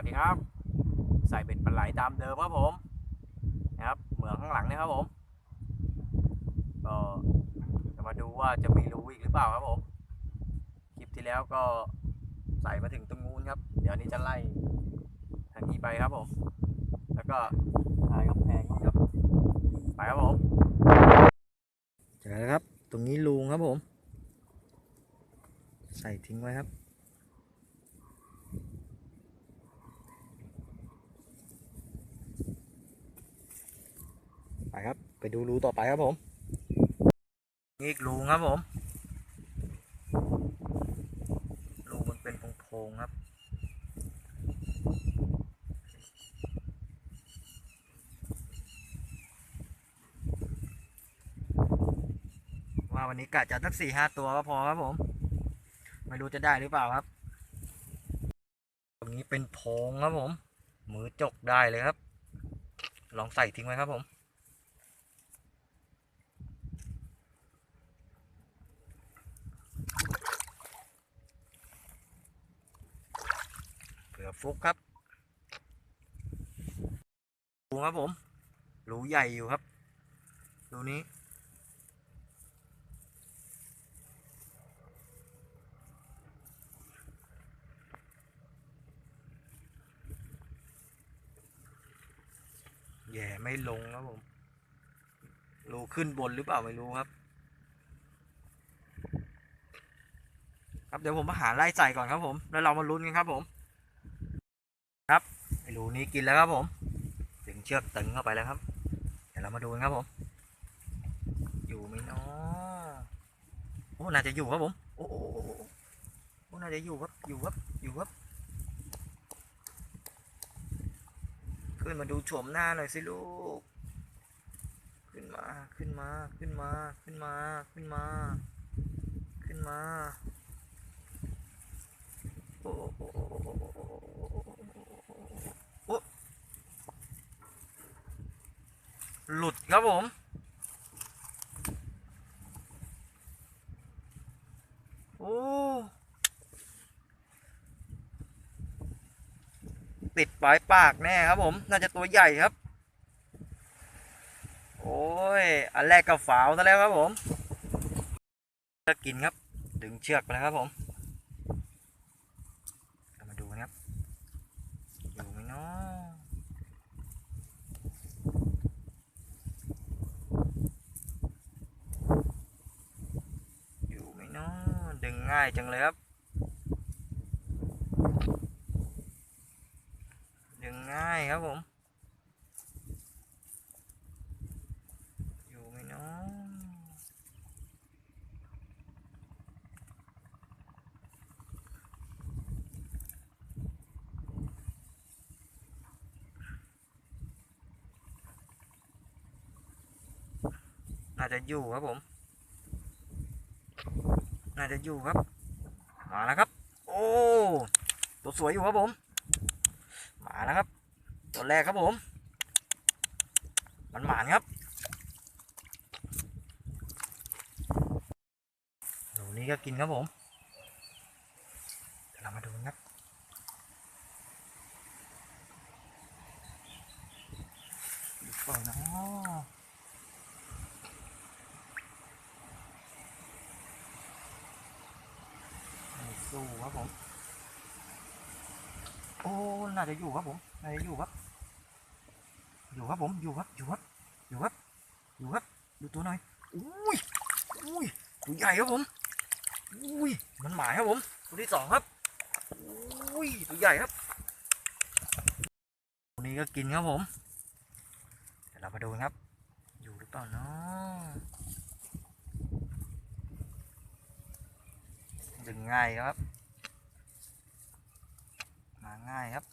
วัสดีครับ ใส่เบ็ดปลาไหลตามเดิมครับผมนะครับเหมืองข้างหลังเนะครับผมก็จะมาดูว่าจะมีรูอีกหรือเปล่าครับผมคลิปที่แล้วก็ใส่มาถึงตรงนู้นครับ เดี๋ยวนี้จะไล่ทางนี้ไปครับผม แล้วก็ถ่ายกำแพงครับไปครับผมเจอแล้วครับ ตรงนี้ลุงครับผม ใส่ทิ้งไว้ครับ ครับ ไปดูรูต่อไปครับผมนี่อีกรูครับผมรูมันเป็นโพรงๆครับว่าวันนี้กะจะสักสี่ห้าตัวก็พอครับผม ไม่รู้จะได้หรือเปล่าครับ ตรงนี้เป็นโพงครับผม มือจกได้เลยครับ ลองใส่ทิ้งไว้ครับผม ฟุกครับรูครับผมรูใหญ่อยู่ครับรูนี้แย่ไม่ลงครับผมรูขึ้นบนหรือเปล่าไม่รู้ครับ ครับเดี๋ยวผมมาหาไล่ใส่ก่อนครับผม แล้วเรามาลุ้นกันครับผม ครับไอ้รูนี้กินแล้วครับผม ถึงเชือกตึงเข้าไปแล้วครับ เดี๋ยวเรามาดูกันครับผม อยู่ไหมเนาะโอ้ น่าจะอยู่ครับผม โอ้โอ้น่าจะอยู่ครับ อยู่ครับ อยู่ครับ ขึ้นมาดูโฉมหน้าหน่อยสิลูก ขึ้นมา ขึ้นมา ขึ้นมา ขึ้นมา ขึ้นมา ขึ้นมา โอ้โอ้โอ้โอ้โอ้โอ้โอ้โอ้ หลุดครับผม โอ้ ติดปลายปากแน่ครับผม น่าจะตัวใหญ่ครับ โอ้ย อันแรกก็ฝาวซะแล้วครับผมจะกินครับ ดึงเชือกไปแล้วครับผมเรามาดูนะครับ อยู่ไหมเนาะอยู่ไหมเนาะดึ ง่ายจังเลยครับ ดึงง่ายครับผม อยู่ไหมเนาะน่าจะอยู่ครับผม น่าจะอยู่ครับ มาแล้วครับ โอ้ตัวสวยอยู่ครับผม มาแล้วครับ ตัวแรกครับผม มันหมานครับหนูนี้ก็กินครับผมเดี๋ยวเรามาดูกันครับดูก่อนเนาะ ไม่สู้ครับผม โอ้ น่าจะอยู่ครับผม น่าจะอยู่ครับ อยู่ครับผม อยู่ครับ อยู่ครับ อยู่ครับ อยู่ครับ ดูตัวหน่อย อุ้ย อุ้ย ตัวใหญ่ครับผม อุ้ย มันหมายครับผม ตัวที่สองครับ อุ้ย ตัวใหญ่ครับ ตัวนี้ก็กินครับผม เดี๋ยวเรามาดูครับ อยู่หรือเปล่าเนาะ ดึงง่ายครับ มาง่ายครับ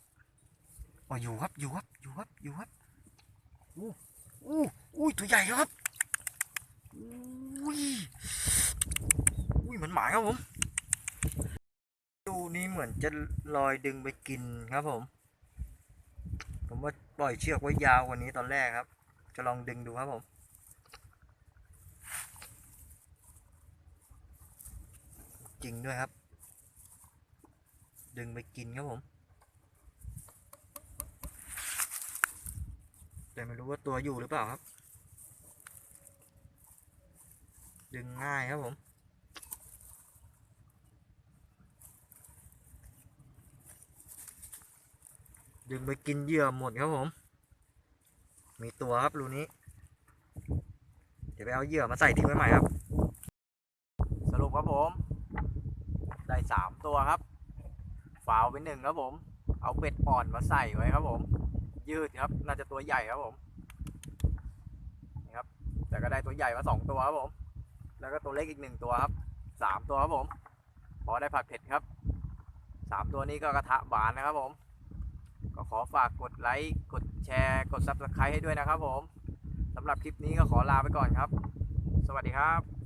โอ้อยู่ครับอยู่ครับอยู่ครับอยู่ครับอู้อู้อู้ตัวใหญ่ครับอุ้ยอุ้ยเหมือนหมาครับผมดูนี้เหมือนจะลอยดึงไปกินครับผม ผมว่าปล่อยเชือกไว้ยาวกว่านี้ตอนแรกครับ จะลองดึงดูครับผม ริงด้วยครับ ดึงไปกินครับผม แต่ไม่รู้ว่าตัวอยู่หรือเปล่าครับ ดึงง่ายครับผมดึงไปกินเหยื่อหมดครับผม มีตัวครับรูนี้ เดี๋ยวไปเอาเหยื่อมาใส่ทิ้งไว้ใหม่ครับ สรุปครับผม ได้สามตัวครับฟาวไปหนึ่งครับผม เอาเป็ดอ่อนมาใส่ไว้ครับผม ยืดครับ น่าจะตัวใหญ่ครับผมนี่ครับ แต่ก็ได้ตัวใหญ่มาสองตัวครับผม แล้วก็ตัวเล็กอีกหนึ่งตัวครับสามตัวครับผม พอได้ผัดเผ็ดครับสามตัวนี้ก็กระทะบานนะครับผม ก็ขอฝากกดไลค์กดแชร์กด subscribe ให้ด้วยนะครับผมสำหรับคลิปนี้ก็ขอลาไปก่อนครับ สวัสดีครับ